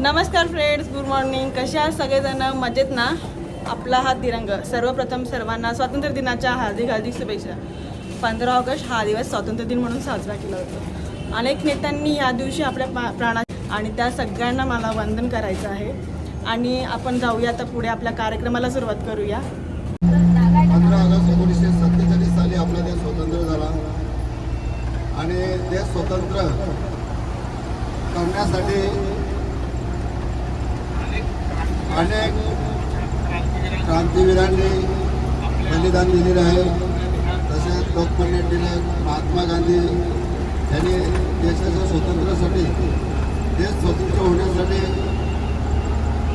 नमस्कार friends good morning कशा आहात सगळेजण? मजेत ना? आपला हा तिरंग सर्वप्रथम सर्वांना स्वातंत्र्य दिनाच्या हार्दिक हार्दिक शुभेच्छा. पंधरा ऑगस्ट हा दिवस स्वातंत्र्य दिन म्हणून साजरा केला होता. अनेक नेत्यांनी या दिवशी आपल्या पा प्राणा आणि त्या सगळ्यांना मला वंदन करायचं आहे. आणि आपण जाऊया आता पुढे आपल्या कार्यक्रमाला सुरुवात करूया. पंधरा ऑगस्ट एकोणीसशे सत्तेचाळीस साली आपला देश स्वतंत्र झाला. आणि देश स्वतंत्र करण्यासाठी अनेक क्रांतीवीरांनी बलिदान दिलेलं आहे. तसेच लोकमान्य टिळक महात्मा गांधी यांनी देशाच्या स्वातंत्र्यासाठी देश स्वतंत्र होण्यासाठी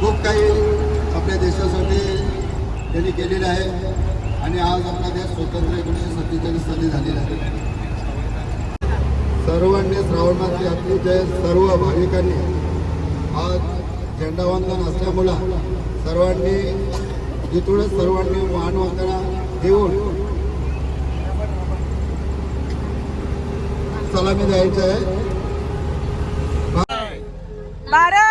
खूप काही आपल्या देशासाठी त्यांनी केलेलं आहे. आणि आज आपला देश स्वतंत्र एकोणीसशे सत्तेचाळीस साली झालेला आहे. सर्वांनी श्रावणात यात्रेचे सर्व भाविकांनी झेंडावंदन असल्यामुळं सर्वांनी जिथूनच सर्वांनी वाहन मानवंदना देऊन सलामी द्यायची आहे. भारत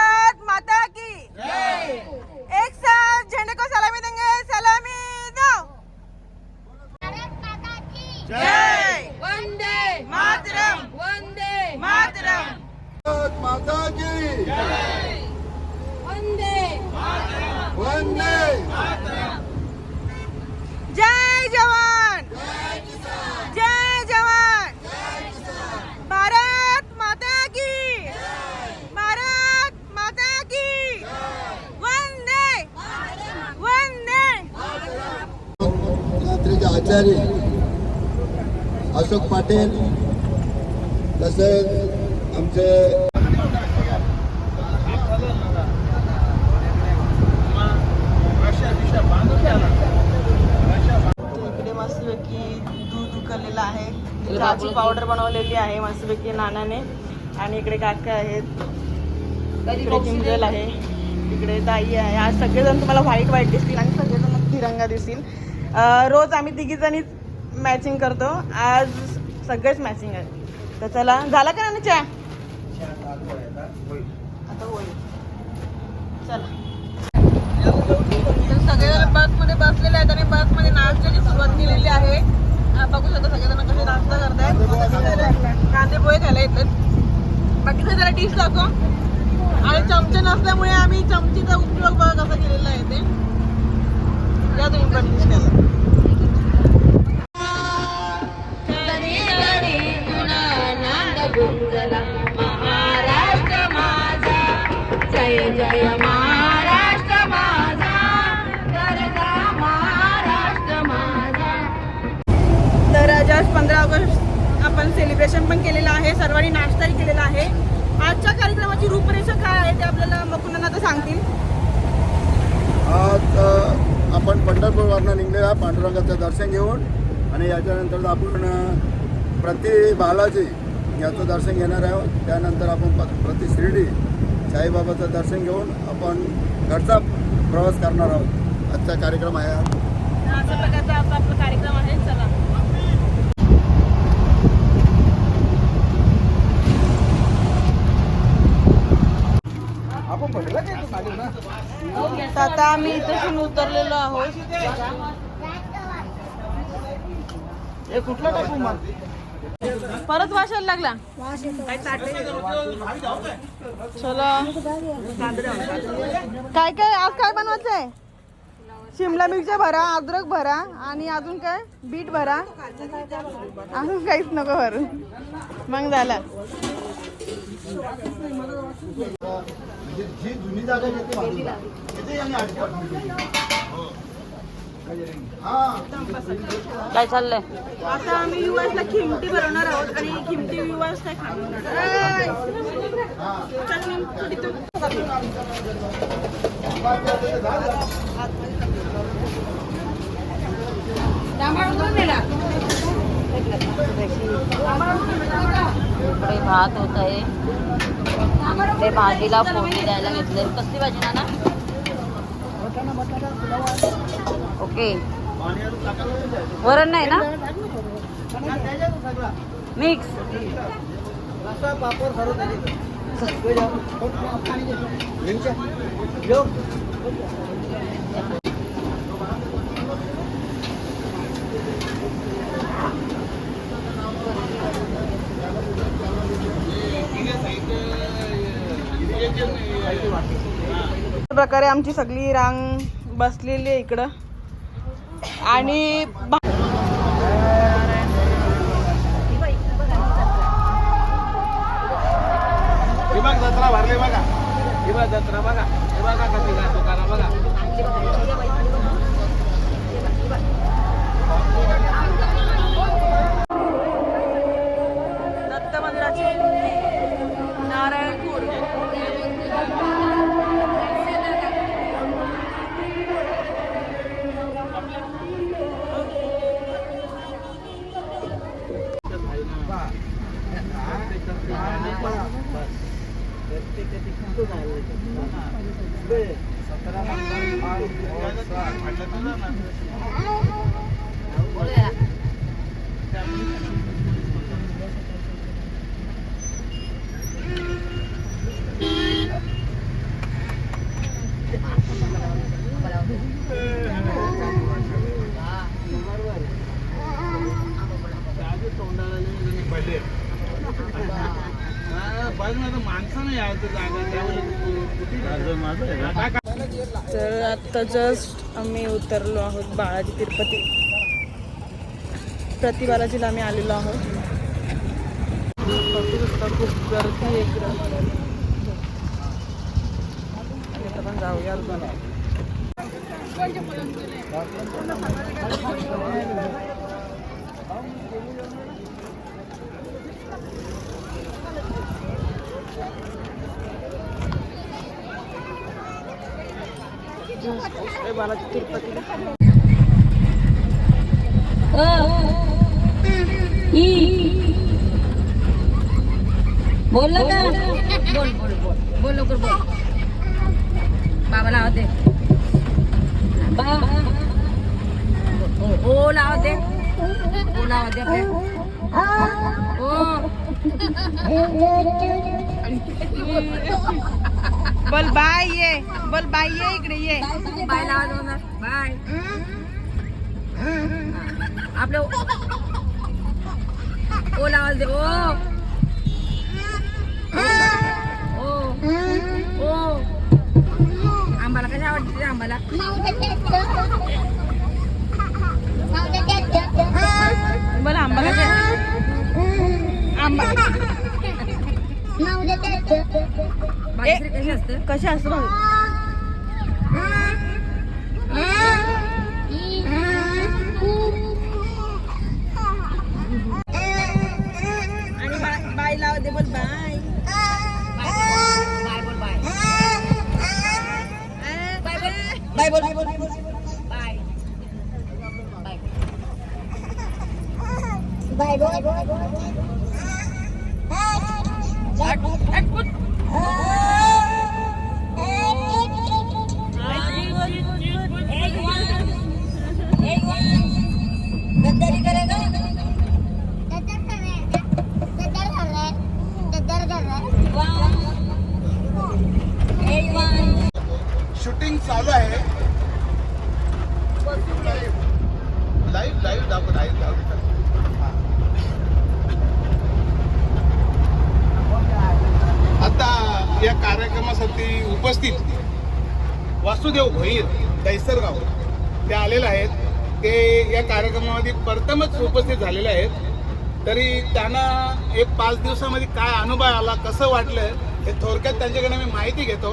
आचार्य अशोक पाटील तसेच आमचे इकडे मस्तपैकी दूध उकळलेलं आहे. चहाची पावडर बनवलेली आहे मस्तपैकी नानाने. आणि इकडे काका आहेत. इकडे किंजल आहे. इकडे ताई आहे. आज सगळेजण तुम्हाला व्हाईट व्हाईट दिसतील आणि सगळेजण तिरंगा दिसतील. रोज आम्ही तिघीजणीच मॅचिंग करतो. आज सगळेच मॅचिंग आहे तर चला झाला का ना चहा? आता होईल. चला. तर सगळेजण बसमध्ये बसलेले आहेत आणि बसमध्ये नाश्त्याची सुरुवात केलेली आहे. बघू शकता सगळेजण कसे नाश्ता करतायत. कांदे पोहे खायला येतात. बाकी जरा डिश दाखव. आणि चमचे नसल्यामुळे आम्ही चमचीचा उपयोग बघा कसा केलेला आहे ते. या तुम्ही पण डिश खायला घरी घरी गुणानंद गुंजला महाराष्ट्र माझा जय जय महाराष्ट्र माझा गरजा महाराष्ट्र माझा तर जस्ट पंधरा ऑगस्ट आपण सेलिब्रेशन पण केलेलं आहे सर्वांनी नाश्ताही केलेला आहे. आजच्या कार्यक्रमाची रूपरेषा काय आहे ते आपल्याला मकुंदांना आता सांगतील आपण पंढरपूरवरनं निघलेला पांडुरंगाचं दर्शन घेऊन आणि याच्यानंतर आपण प्रति बालाजी याचं दर्शन घेणार आहोत. त्यानंतर आपण प- प्रति शिर्डी साईबाबाचं दर्शन घेऊन आपण घरचा प्रवास करणार आहोत. आजचा कार्यक्रम आहे हा. अशा प्रकारचा आपला आपला कार्यक्रम आहे. चला. तर आता आम्ही इथेच उतरलेलो आहोत हे कुठला टाकू मग परत वाशायला लागला. काय काय काय आज काय बनवायचंय? आहे शिमला मिरच्या भरा अद्रक भरा आणि अजून काय? बीट भरा. अजून काहीच नको भरू. मग झालं. म्हणजे जी जुनी जागा काय चाललंय? आता आम्ही खिमटी आहोत आणि खिमटी काय तू- इकडे भात होत आहे. इकडे भाजीला फोडणी द्यायला घेतले कसली भाजी ना ओके. वरण नाही ना? मिक्स प्रकारे आमची सगळी रांग बसलेली आहे इकडं. आणि जत्रा भरली बघा. जत्रा बघा. बघा कशी काय दुकानं बघा. बघ माणसानं यायचं जागा त्यावेळेस तर आत्ता जस्ट आम्ही उतरलो आहोत बाळाजी तिरुपती. प्रतिबालाजीला आम्ही आलेलो आहोत. बघू शकता खूप गर्दी एकदम पण जाऊया जस्ट बालाजी तिरुपतीला बोल का? बोल बोल बोल बोल लवकर बोल बाबा लावा दे बा ओ ओ लावा दे ओ लावा दे आपले ओ बोल बाय ये. बोल बाय ये इकडे ये. बाय लावा म्हणा बाय. आपले ओ लावा दे. ओ. ओ. ओ. आंबाला कशा आवडते ते आंबाला? बोल आंबा. कशी असते कशा असतो भाऊ आणि बाय- बाय लाव दे बोल बाय बाय बोल बाय बाय बोल बाय बोल बाय बाय शूटिंग चालू आहे लाईव्ह लाईव्ह दाखव लाईव्ह दाखव आता या कार्यक्रमासाठी उपस्थित भैर दैसरगाव ते आलेले आहेत. ते या कार्यक्रमामध्ये प्रथमच उपस्थित झालेले आहेत. तरी त्यांना एक पाच दिवसामध्ये काय अनुभव आला कसं वाटलं हे थोडक्यात त्यांच्याकडे मी माहिती घेतो.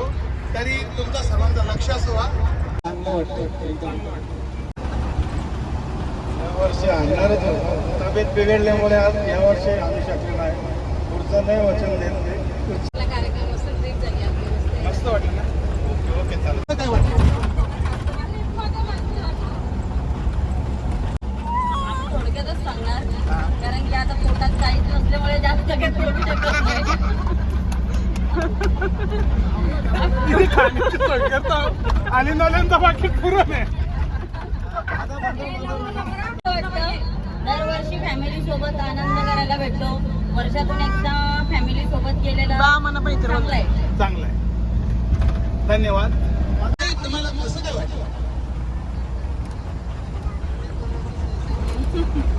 तरी तुमचा सर्वांचा लक्ष असावा. यावर्षी आणणारच होतो तब्येत बिघडल्यामुळे आज यावर्षी आणू शकलो नाही. पुढचं नाही वचन देत मस्त वाटलं ना? ओके ओके चालेल. काय वाटलं थोडक्यातच सांगणार कारण की आता पोटात काहीच नसल्यामुळे जास्त काही बोलू शकत नाही आणि नल्यांचा बाकी पुरण आहे. दरवर्षी फॅमिली सोबत आनंद करायला भेटतो. वर्षातून एकदा फॅमिली सोबत गेलेलं चांगलं आहे चांगलं आहे धन्यवाद तुम्हाला कसं काय वाटलं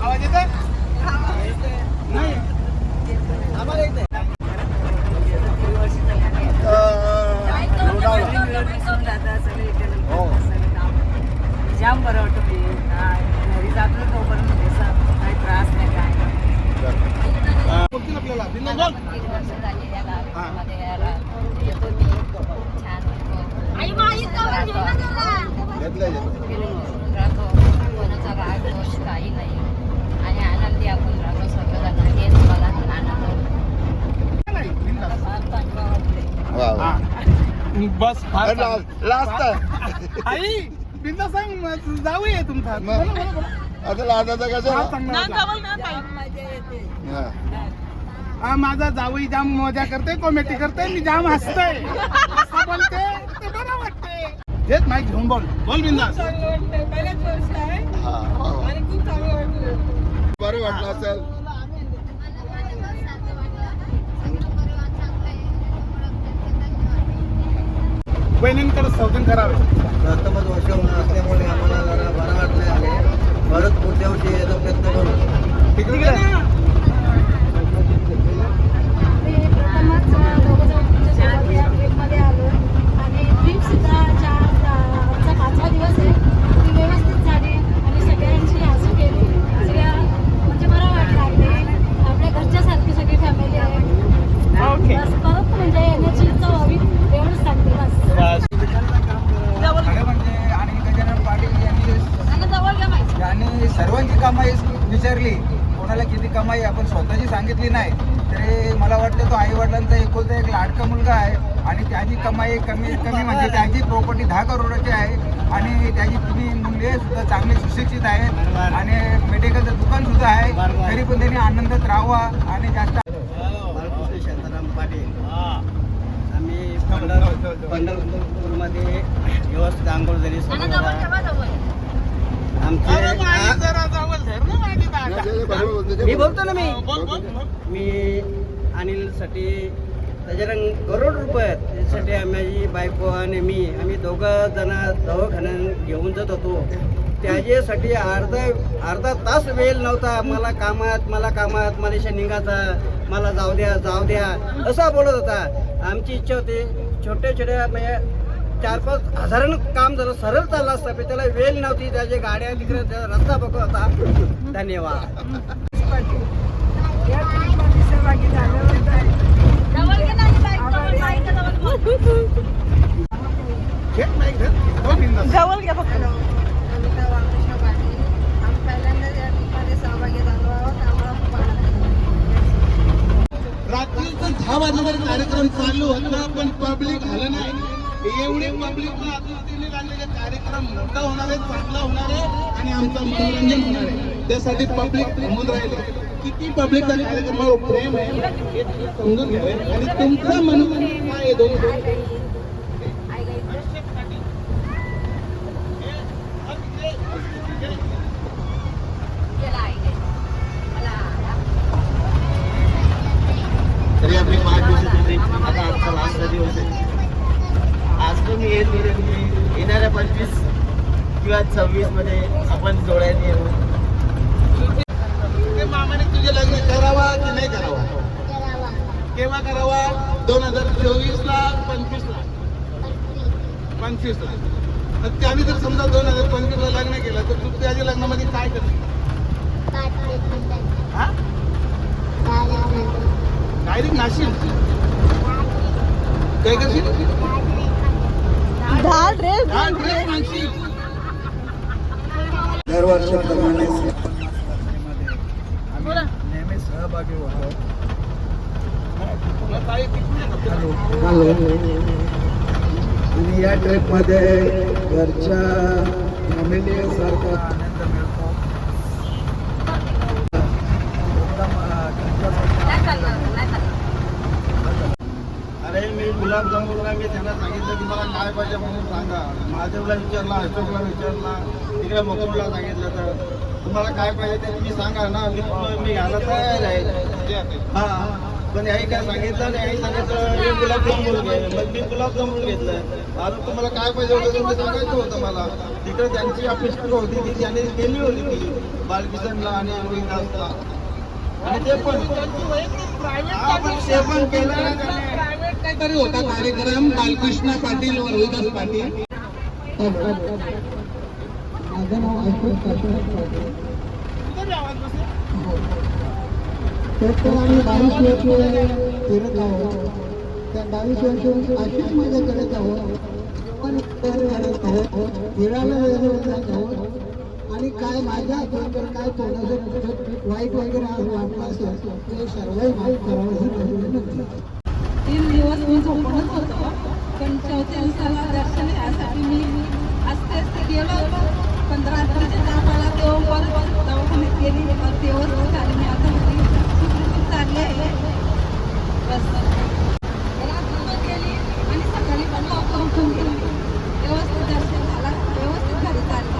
आवाज येत नाही जाम बरं वाटतं ते घरी जातो तोपर्यंत काही त्रास नाही काय आपल्याला बिंदास बोल. तीन वर्ष झाली या गावामध्ये यायला. येतो मी खूप छान राहतो. राहतो कोणाचा राग दोष काही नाही आनंदी आपण राहतो हेच मला आनंद. हा. बस. लास्ट. आई बिंदा सांग जाऊ आहे तुमचा. आता कसं माझा जावई जाम मजा करते कॉमेडी करते मी जाम हसतोय असं बोलते ते बरं वाटते हेच माईक घेऊन बोल बोल हा. आणि खूप चांगलं वाटलं बरं वाटलं असेल. बहिणींकडे सौजन करावे. प्रथमच वर्ष होणार असल्यामुळे आम्हाला जरा बरं वाटले आहे. परत पुढच्या वर्षी याचा प्रयत्न करू. तिकडे तुमच्या ट्रिपमध्ये आलो. आणि ट्रिप सुद्धा चार आमचा पाचवा दिवस आहे ती व्यवस्थित झाली आणि सगळ्यांची हसू केली सगळ्या म्हणजे बरं वाटलं अगदी आपल्या घरच्यासारखी सगळी फॅमिली आहे ओके बस परत म्हणजे येण्याची इच्छा व्हावी एवढंच सांगते बस जवळ खरं म्हणजे आणि गजानन पाटील यांनी जवळ घ्या माहिती यांनी सर्वांची कमाई विचारली कोणाला किती आपण स्वतःची सांगितली नाही तरी मला वाटतं तो आई वडिलांचा एकुलता एक लाडका मुलगा आहे आणि त्याची कमाई कमी कमी म्हणजे त्याची प्रॉपर्टी दहा करोडाची आहे आणि त्याची तुम्ही मुले सुद्धा चांगली सुशिक्षित आहेत आणि मेडिकलचं दुकान सुद्धा आहे. तरी पण त्यांनी आनंदात राहावा आणि जास्त बाळकृष्ण शांताराम पाटील. आम्ही पंढर पंढरपूरमध्ये व्यवस्थित आंघोळ झाली आमचे मी बोलतो ना मी. मी अनिलसाठी त्याच्यानं करोड रुपये आहेत. त्याच्यासाठी आम्ही बायको आणि मी आम्ही दोघं जण दवाखान्यात घेऊन जात होतो. त्याच्यासाठी अर्धा अर्धा तास वेळ नव्हता. मला कामात मला कामात मला निघाचा मला जाऊ द्या जाऊ द्या. असा बोलत होता. आमची इच्छा होती छोट्या छोट्या म्हणजे चार पाच हजारानं काम झालं सरळ चाललं असतं पण त्याला वेळ नव्हती त्याच्या गाड्या तिकडे त्या रस्ता बघत होता धन्यवाद नाही बिनधास्त. जवळ घ्या फक्त. रात्रीचं दहा वाजेपर्यंत कार्यक्रम चालू होता पण पब्लिक झालं नाही एवढे पब्लिक आतुरतेने लागलेले कार्यक्रम मोठा होणार आहे चांगला होणार आहे आणि आमचं मनोरंजन होणार आहे. त्यासाठी पब्लिक थांबून राहिले. किती पब्लिकचा कार्यक्रमावर प्रेम आहे. हे समजून घ्यावे आणि तुमचं मनोरंजन काय आहे दोन गेला आई गेली. मला तरी आपली पाच दिवसाची ट्रिप आता आजचा लास्टचा दिवस आहे आज पण मी येत गेले की येणाऱ्या पंचवीस किंवा सव्वीसमध्ये आपण जोड्यात येऊ. ते मामाने तुझे लग्न करावा की नाही करावा? केव्हा करावा? दोन हजार चोवीस ला पंचवीस ला पंचवीस ला तर त्याने जर समजा दोन हजार पंचवीस ला लग्न केलं तर तू त्याच्या लग्नामध्ये काय करशील? हा? डायरेक्ट नाशिल काय करशील? दहा ड्रेस डायरेक्ट नाशिल दरवर्षीप्रमाणे नेहमी सहभागी होतो? आणि या ट्रिपमध्ये घरच्या फॅमिलीसारखा आनंद मिळतो. नाही चालणार अरे मी मी त्यांना सांगितलं की मला काय पाहिजे म्हणून सांगा. महादेवला विचारला अशोकला विचारला तिकडे मकोरला सांगितलं तर. तुम्हाला काय पाहिजे ते तुम्ही सांगा ना. मी मी घ्यायला तयार आहे. हा. पण आई काय सांगितलं नाही सांगितलं हे गुलाबजामुन मग मी गुलाबजामुन घेतलं. आता तुम्हाला काय पाहिजे होतं तुम्ही सांगायचं होतं मला. तिकडे त्यांची अपेक्षा होती ती त्याने केली होती ती. बालकिशनला आणि रोहिदासला आणि ते पण. ते पण केलं ना काहीतरी होता कार्यक्रम. बालकृष्ण पाटील व रोहिदास पाटील. माझं नाव अशोक पाटील. हो. तर आम्ही बावीस वर्ष फिरत आहोत. त्या बावीस वर्ष अशीच मजा करत आहोत. पण करत आहोत फिरायला वगैरे जात आहोत. आणि काय माझ्या हातून तर काय कोणाचं वाईट वगैरे आज वाटलं असेल ते सर्वही माहीत करावं ही तीन दिवस मी झोपणच होतो. पण चौथ्या दिवसाला दर्शन घ्यायसाठी मी आस्ते आस्ते गेलो पंधरा अठराच्या तापाला तेव्हा परत दवाखान्यात गेली. देवच झाली मी आता होती सुखरूप चालली आहे. बस. गेली आणि सकाळी पण लवकर उठून गेली. व्यवस्थित दर्शन झाला व्यवस्थित घरी चालली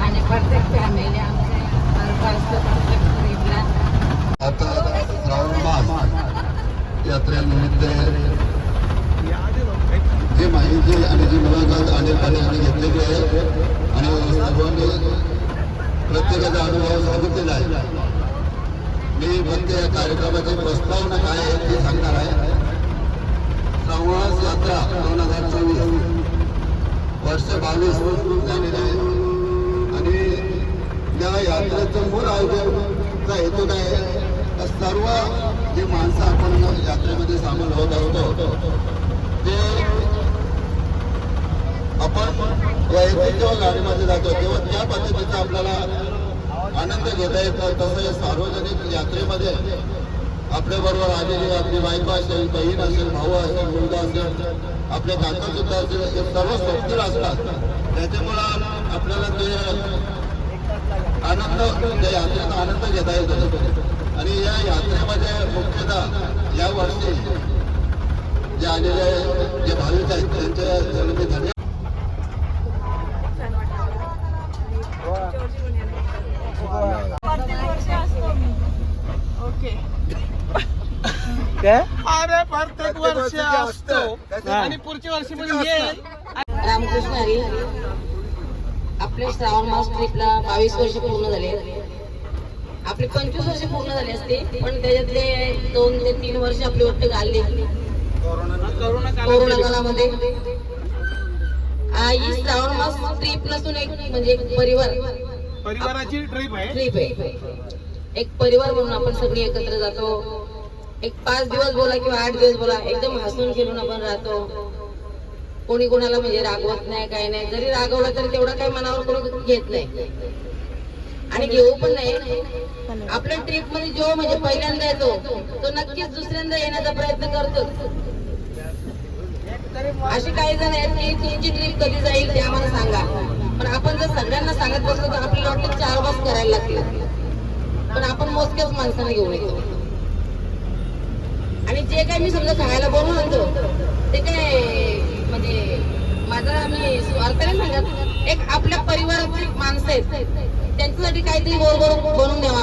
आणि प्रत्येक फॅमिली आमच्या सारखं असतं प्रत्येक ट्रीपला आता श्रावण मास यात्रेनिमित्त जे माहिती आणि जी मुलाखत अनेक ठिकाणी घेतलेली आहे आणि सर्वांनी प्रत्येकाचा अनुभव सांगितलेला आहे मी फक्त या कार्यक्रमाची प्रस्तावना काय आहे ते सांगणार आहे. संवास यात्रा दोन हजार चोवीस. वर्ष बावीस झालेले आहे. आणि या यात्रेचं मूळ आयोजनचा हेतू काय आहे? सर्व जे माणसं आपण यात्रेमध्ये सामील होत आहोत ते आपण वैयक्तिक जेव्हा गाडीमध्ये जातो तेव्हा त्या पद्धतीचा आपल्याला आनंद घेता येतो. तसं सार्वजनिक यात्रेमध्ये आपल्या बरोबर आलेली आपली बायको असेल बहीण असेल भाऊ असेल मुलगा असेल आपले काका सुद्धा असेल हे सर्व स्वप्न असतात. त्याच्यामुळं आपल्याला ते आनंद त्या यात्रेचा आनंद घेता येतो. आणि या यात्रेमध्ये मुख्यतः या वर्षी जे आलेले जे भाविक आहेत त्यांच्या त्यांना मी धन्यवाद ओके काय अरे प्रत्येक वर्षी असतो. आणि पुढच्या वर्षी पण येईल. रामकृष्ण हरी आपले श्रावण मास ट्रिपला बावीस वर्ष पूर्ण झाले. आपले पंचवीस वर्ष पूर्ण झाले असते पण त्याच्यातले दोन ते तीन वर्ष आपली वाटतं घालली कोरोना काळामध्ये हा, ही श्रावण मास ट्रिप नसून एक म्हणजे एक परिवार. परिवाराची ट्रिप आहे. ट्रिप आहे. एक परिवार म्हणून आपण सगळे एकत्र जातो. एक पाच दिवस बोला किंवा आठ दिवस बोला एकदम हसून खेळून आपण राहतो. कोणी कोणाला म्हणजे रागवत नाही काही नाही. जरी रागवलं तरी तेवढा काही मनावर कोणी घेत नाही. आणि घेऊ पण नाही. आपल्या ट्रिपमध्ये जो म्हणजे पहिल्यांदा येतो तो नक्कीच दुसऱ्यांदा येण्याचा प्रयत्न करतो. असे काही जण आहेत की तुमची ट्रिप कधी जाईल ते आम्हाला सांगा. पण आपण जर सगळ्यांना सांगत बसलो तर आपल्याला वाटतं चार वाज करायला लागतील. पण आपण मोजक्याच माणसांना घेऊन येतो. आणि जे काही मी समजा खायला बनवून आणतो ते काय म्हणजे माझा मी स्वार्थाने सांगत एक आपल्या परिवाराची माणसं आहेत त्यांच्यासाठी काहीतरी गोड गोड बनवून द्यावा.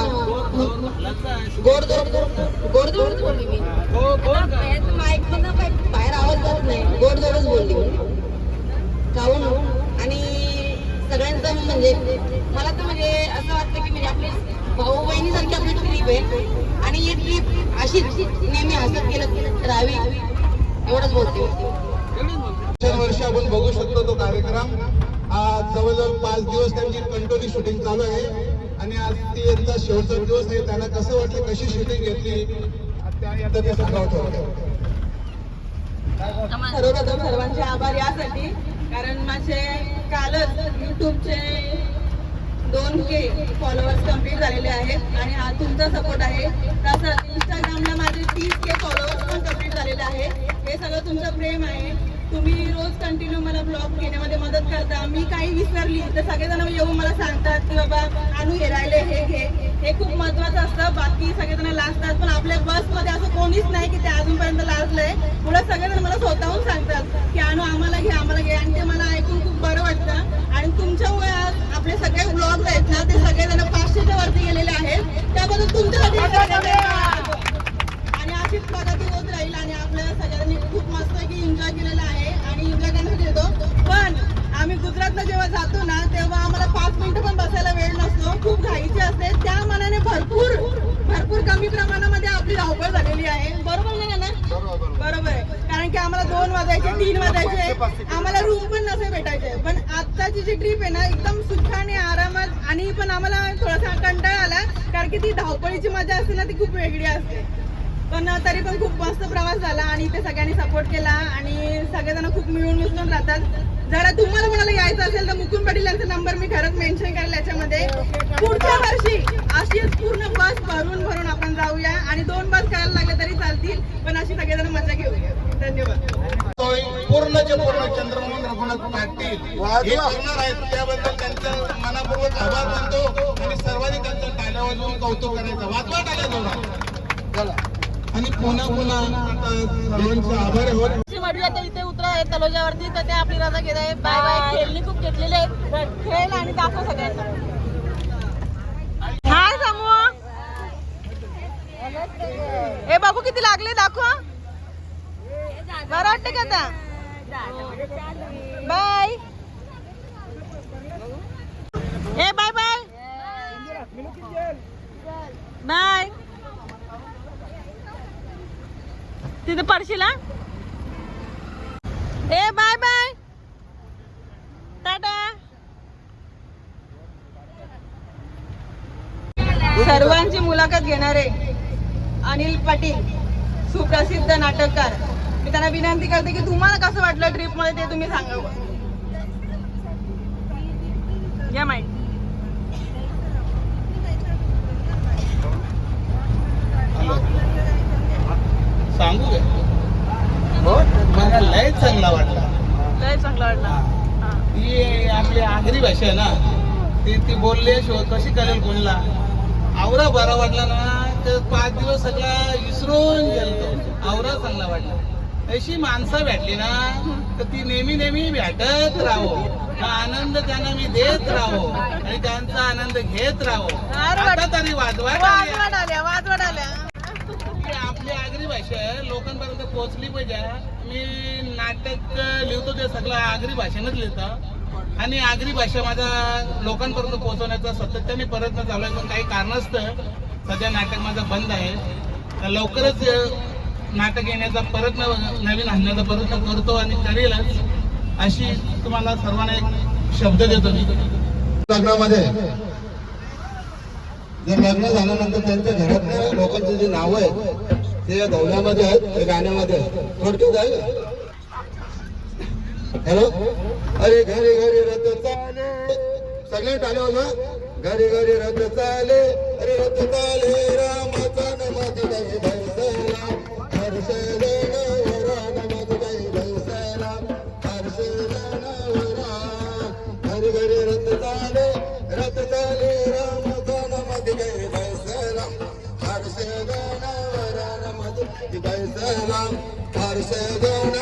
गोड गोड गोड गोडच बोलली मी. माईक मधनं काही बाहेर आवाज जात नाही. गोड गोडच बोलली खाऊन आणि सगळ्यांचं म्हणजे मला तर म्हणजे असं वाटतं की म्हणजे आपली भाऊ बहिणीसारखी आपली ट्रीप आहे. आणि ही ट्रीप अशीच नेहमी हसत गेलं राहावी. एवढंच बोलते. वर्षी आपण बघू शकतो तो कार्यक्रम. आज जवळजवळ पाच दिवस त्यांची कंटोली शूटिंग चालू आहे. आणि आज ती यांचा शेवटचा दिवस आहे. त्यांना कसं वाटलं कशी शूटिंग घेतली ते सर्वांचे आभार यासाठी. कारण माझे कालच युट्यूबचे दोन के फॉलोअर्स कंप्लीट झालेले आहेत आणि हा तुमचा सपोर्ट आहे. तसंच इंस्टाग्रामला माझे तीस के फॉलोअर्स पण कंप्लीट झालेले आहे. हे सगळं तुमचं प्रेम आहे. तुम्ही रोज कंटिन्यू मला ब्लॉग घेण्यामध्ये मदत करता. मी काही विसरली तर सगळेजण येऊन मला सांगतात की बाबा आणू हे राहिले हे घे. हे खूप महत्वाचं असतं. बाकी सगळेजण लाजतात. पण आपल्या बसमध्ये असं कोणीच नाही की ते अजूनपर्यंत लाजलंय. पुढे सगळेजण मला स्वतःहून सांगतात की आणू आम्हाला घे आम्हाला घे. आणि ते मला ऐकून खूप बरं वाटतं. आणि तुमच्यामुळे आज आपले सगळे ब्लॉग आहेत ना ते सगळेजण पाचशेच्या वरती गेलेले आहेत. त्याबद्दल तुमच्यासाठी धन्यवाद. आणि अशीच प्रगती होत राहील आणि आपल्या सगळ्यांनी खूप मस्त की एन्जॉय केलेला आहे आणि एन्जॉय करण्यासाठी येतो पण आम्ही गुजरातला जेव्हा जातो ना तेव्हा आम्हाला पाच मिनिटं पण बसायला वेळ नसतो. खूप घाईची असते. त्या मनाने भरपूर भरपूर कमी प्रमाणामध्ये आपली धावपळ झालेली आहे. बरोबर नाही ना बरोबर आहे. कारण की आम्हाला दोन वाजायचे तीन वाजायचे. आम्हाला रूम पण नसे भेटायचे. पण आत्ताची जी ट्रिप आहे ना एकदम सुखाने आरामात आणि पण आम्हाला थोडासा कंटाळा आला कारण की ती धावपळीची मजा असते ना ती खूप वेगळी असते. पण तरी पण खूप मस्त प्रवास झाला आणि इथे सगळ्यांनी सपोर्ट केला आणि सगळेजण खूप मिळून मिसळून राहतात. जरा तुम्हाला कोणाला यायचं असेल तर मुकुंद पाटील यांचा नंबर मी खरंच मेन्शन करेल याच्यामध्ये. पुढच्या वर्षी अशीच पूर्ण बस भरून भरून आपण जाऊया आणि दोन बस करायला लागले तरी अशी सगळेजण मजा घेऊया धन्यवाद. पूर्ण जे पूर्ण चंद्रमोहन रघुनाथ पाटील. हे करणार आहेत त्याबद्दल त्यांचं मनापूर्वक आभार मानतो आणि सर्वांनी त्यांचं टाळ्या वाजवून कौतुक करायचं. वाजवा टाळ्या चला आणि पुन्हा पुन्हा आता सर्वांचे आभार होत इथे उतरा आहे तलोजावरती तर ते आपली रजा घेत आहे बाय बाय. खेळणी खूप घेतलेले आहेत. खेळ आणि दाखव सगळ्यांना हाय समूह हे बाबू किती लागले दाखव. बरं वाटतं का आता? बाय. हे बाय बाय. बाय. तिथे पडशील ए बाय बाय. टाटा. सर्वांची मुलाखत घेणार. आहे अनिल पाटील सुप्रसिद्ध नाटककार. मी त्यांना विनंती करते की तुम्हाला कसं वाटलं ट्रिपमध्ये ते तुम्ही सांगावं या माईक सांगू का? मला लय चांगला वाटला. लय चांगला वाटला. हा. ती आपली आगरी भाषा आहे ना ती ती बोलल्याशिवाय कशी कळेल कोणला? आवरा बरा वाटला ना तर पाच दिवस सगळा विसरून गेलतो. आवरा चांगला वाटला. अशी माणसं भेटली ना तर ती नेहमी नेहमी भेटत राहो. आनंद त्यांना मी देत राहो. आणि त्यांचा आनंद घेत राहो. आता तरी वाजवा आपली आगरी भाषा लोकांपर्यंत पोहोचली पाहिजे. मी नाटक लिहितो ते सगळं आगरी भाषेनंच लिहितं. आणि आगरी भाषा माझा लोकांपर्यंत पोहोचवण्याचा सातत्याने प्रयत्न चालू आहे. पण काही कारणास्तव सध्या नाटक माझा बंद आहे. तर लवकरच नाटक येण्याचा प्रयत्न नवीन आणण्याचा प्रयत्न करतो आणि करेलच अशी तुम्हाला सर्वांना एक शब्द देतो मी. लग्नामध्ये जर लग्न झाल्यानंतर त्यांच्या घरातल्या लोकांची जी नावं आहेत ते या गवल्यामध्ये आहेत ते गाण्यामध्ये आहेत. थोडक्यात आहे हॅलो? अरे घरी घरी रथ चाले. सगळे टाळे होता घरी घरी रथ चाले अरे रथ चाले रामाचा नमाज नाही भैसला हर्षलेन वरा नमाज काही भैसला हर्षलेन वरा घरी घरी रथ चाले रथ चाले रामाचा नमाज काही भैसला हर्षलेन वरा नमाज भैसला हर्षलेन वरा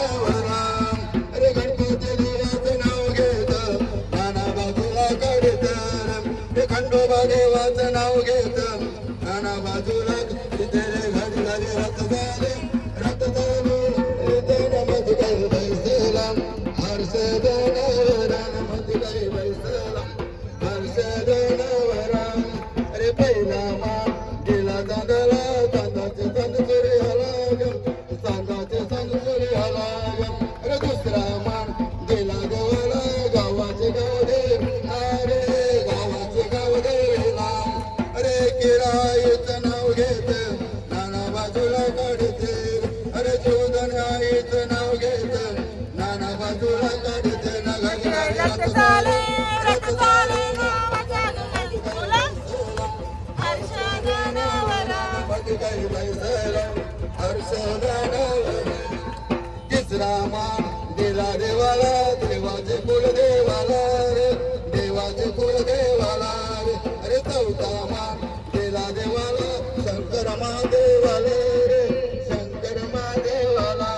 मान दिला देवाला देवाचे कुल देवाला रे देवाचे कुल देवाला रे अरे चौथा मान केला देवाला शंकर महादेवाला रे शंकर महादेवाला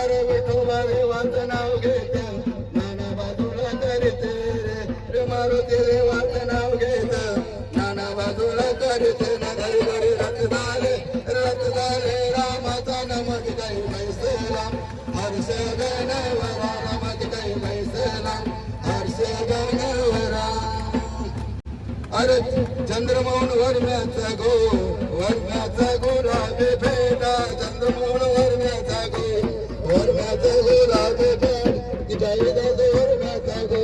अरे विठोबा देवाचं नाव भारत चंद्रमौन वर्म्याचा गो वर्म्याचा गुलाबी भेटा. चंद्रमोहन वर्म्याचा गो वर्म्याचा गुलाबी भेट. जयदास वर्म्याचा गो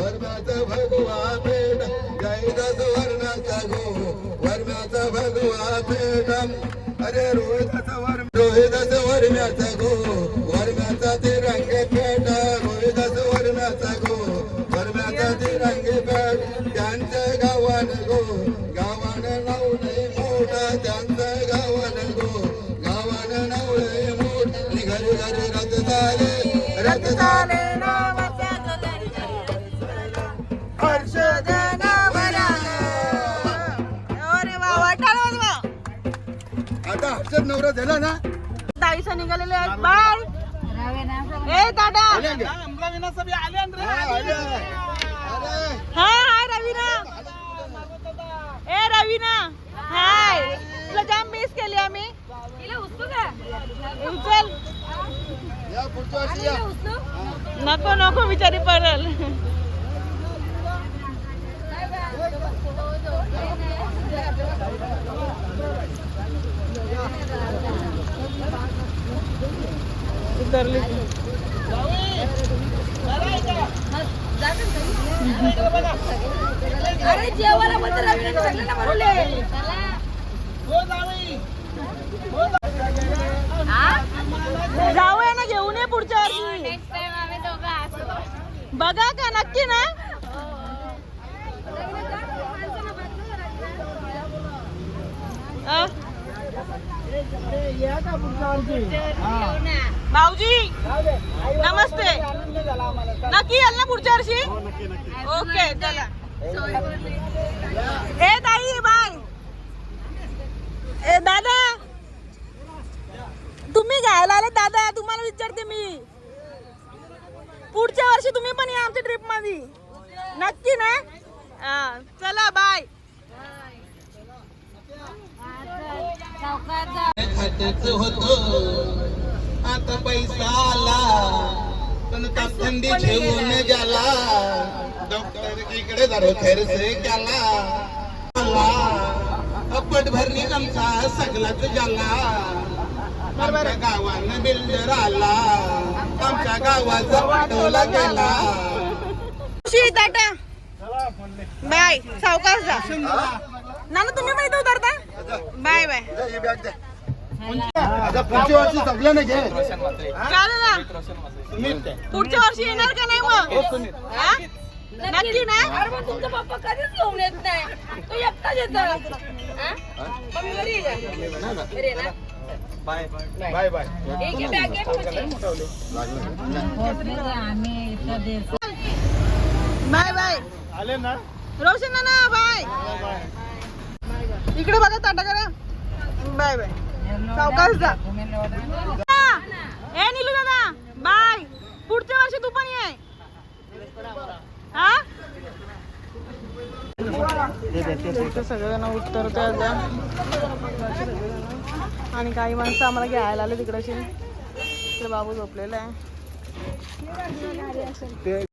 वर्म्याचा भगवा भेट. जयदास वर्म्याचा गो वर्म्याचा भगवा भेट. अरे रोहिदास वर्म रोहिदास वर्म्याचा गो नवरा झाला ना? ताईसा निघालेले आहेत बाय. ए टाटा अरे. हाय हाय रवीना. ए रवीना. हाय. तुला जाम मिस केली आम्ही. उचल नको नको बिचारी परल उतरली. ती. अरे जेवायला म्हणतो रवीने सगळ्यांना बोलवले. जाऊया ना घेऊन ये पुढच्या वर्षी. बघा का नक्की ना? भाऊजी नमस्ते. नक्की याल ना पुढच्या वर्षी? ओके चला. ए ताई बाय. ए दादा. तुम्ही घ्यायला आले दादा. तुम्हाला विचारते मी. पुढच्या वर्षी तुम्ही पण या आमच्या ट्रिपमध्ये नक्की ना? हा, चला बाय. खात्याच होतो. आता पैसा आला पण थंडी ठेवून गेला? डॉक्टर इकडे जरो खैरसे गेला आला. पट भरणी आमचा सगळाच झाला आमच्या गावानं बिल्डर आला. आमच्या गावाचा वाटवला गेला. बाय सावकाश जा. ना तुम्ही पण उतरता बॅग द्या. आता पुढच्या वर्षी नाही घे. पुढच्या वर्षी येणार का नाही मग? हा? नक्की ना? अरे तुमचा पप्पा कधीच घेऊन येत नाही. तो एकटाच येतो. हा? मम्मी घरी आहे का? घरी आहे ना. बाय. बाय. बाय एक ही तुमची. Bye bye. आले ना? रोशन ना बाय. इकडे बघा टाटा करा. Bye bye. सावकाश जा. ए निलू दादा बाय. पुढच्या वर्षी तू पण ये. हा? सगळेजण उतरत आणि काही माणसं आम्हाला घ्यायला आले तिकडे बाबू झोपलेला आहे.